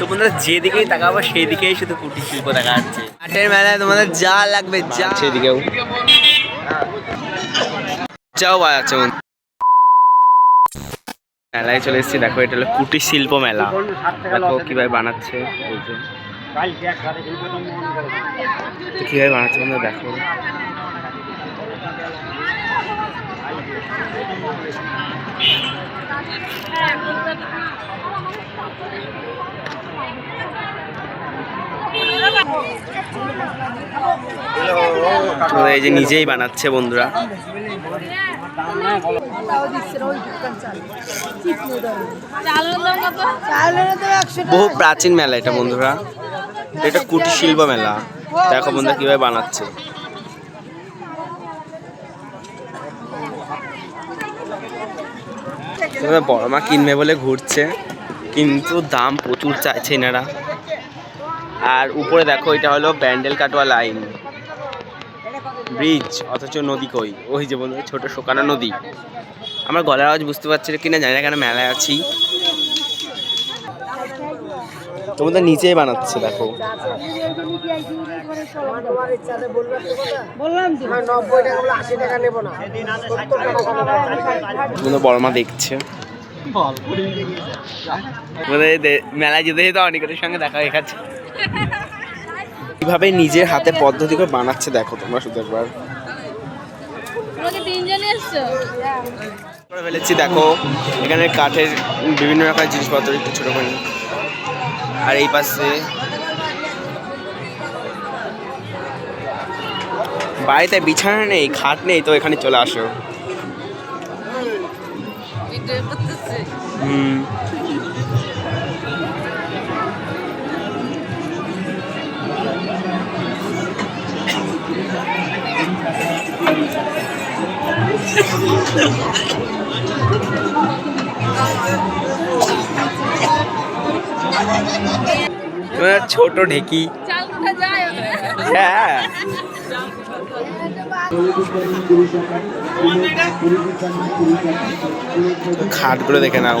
তো বন্ধুরা যেদিকেই তাকাবো সেই দিকেই শুধু কুটির শিল্প দেখা যাচ্ছে। হাটের মেলায় তোমাদের যা লাগবে যা। সেদিকেও। যাও বাজাচ্ছে মেলায় চলে এসেছি দেখো এটা হলো কুটির শিল্প মেলা। দেখো কীভাবে বানাচ্ছে কীভাবে বানাচ্ছে বন্ধু দেখো। এই যে নিজেই বানাচ্ছে বন্ধুরা। বহু প্রাচীন মেলা এটা বন্ধুরা। এটা কুটির শিল্প মেলা। দেখো বন্ধুরা কীভাবে বানাচ্ছে। বড় মা কিনবে বলে ঘুরছে। কিন্তু দাম প্রচুর চাইছে এনারা। আর উপরে দেখো এটা হলো ব্যান্ডেল কাটোয়া লাইন। ব্রিজ অথচ নদী কই? ওই যে বন্ধু ছোট শোকানো নদী। আমার গলার আওয়াজ বুঝতে পারছি কিনা জানি না কেন মেলায় আছি। তোমাদের নিচেই বানাচ্ছে দেখো। বড় মা দেখছে। দে- মেলায় যেতে যেতে অনেকের সঙ্গে দেখা হয়ে গেছে। কীভাবে নিজের হাতে পদ্ধতি করে বানাচ্ছে দেখো তোমরা শুধু একবার। করে ফেলেছি দেখো এখানে কাঠের বিভিন্ন রকমের জিনিসপত্র একটু ছোটো করে। আর এই পাশে বাড়িতে বিছানা নেই খাট নেই তো এখানে চলে আসো। হুম। ছোট ঢেকি? হ্যাঁ খাটগুলো দেখে নাও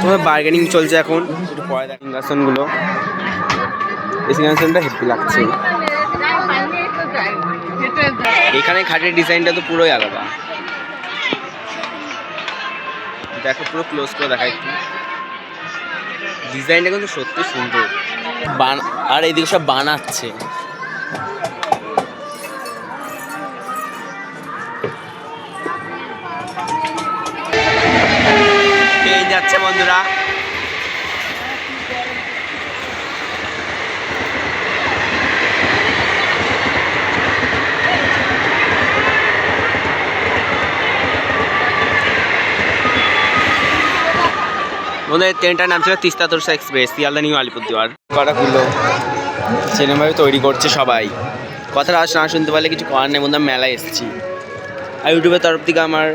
তোমার বার্গেনিং চলছে এখন। একটু পরে দেখ সিংহাসনটা হেপি লাগছে। এখানে খাটের ডিজাইনটা তো পুরোই আলাদা। দেখো, পুরো ক্লোজ করে দেখা একটু। ডিজাইনটা কিন্তু সত্যি সুন্দর। আর এইদিকে সব বানাচ্ছে। যাচ্ছে বন্ধুরা। আমাদের ট্রেনটার নাম ছিল তিস্তা তোরসা এক্সপ্রেস শিয়ালদা নিউ আলিপুরদুয়ার। কটাগুলো সিনেমায় তৈরি করছে সবাই। কথাটা আজ না শুনতে পারলে কিছু করার নেই বন্ধু আমি মেলায় এসেছি। আর ইউটিউবের তরফ থেকে আমার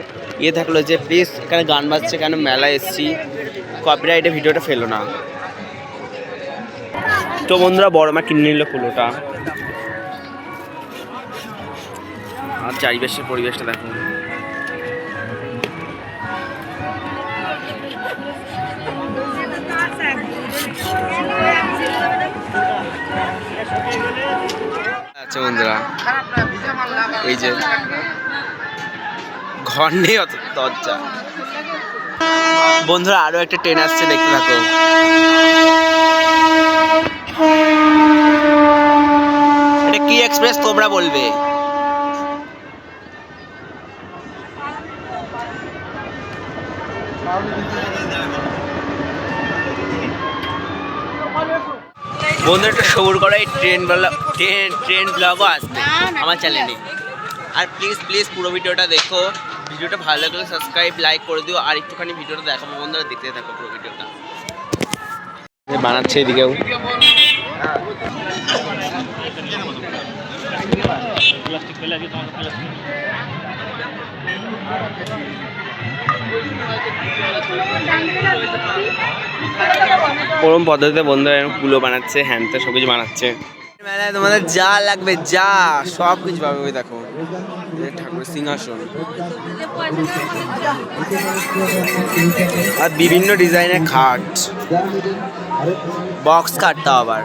ইয়ে থাকল যে প্লিজ এখানে গান বাজছে, কেন মেলায় এসেছি? কপিরাইটে ভিডিওটা ফেলো না। তো বন্ধুরা, বড় মা কিনে নিল কুলোটা। আর চারিপাশের পরিবেশটা দেখো। আচ্ছা বন্ধুরা, এই যে ঘর নেই, অত দরজা। বন্ধুরা, আরও একটা ট্রেন আসছে, দেখতে থাকো। এটা কি এক্সপ্রেস, তোমরা বলবে? বন্ধু একটা সবুর করা, এই ট্রেন ট্রেন ট্রেন ব্লগও আসবে, আমার চ্যানেলে আর প্লিজ প্লিজ পুরো ভিডিওটা দেখো। ভিডিওটা ভালো লাগলে সাবস্ক্রাইব লাইক করে দিও, আর একটুখানি ভিডিওটা দেখাবো বন্ধুরা দেখতে থাকো পুরো ভিডিওটা। বানাচ্ছে এদিকেও ওরম পদ্ধতিতে বন্ধুরা কুলো বানাচ্ছে, হ্যান ত্যান সব কিছু বানাচ্ছে। মেলায় তোমাদের যা লাগবে, যা সব কিছু পাবে ওই দেখো। ঠাকুরের সিংহাসন। আর বিভিন্ন ডিজাইনের খাট। বক্স খাটটা আবার।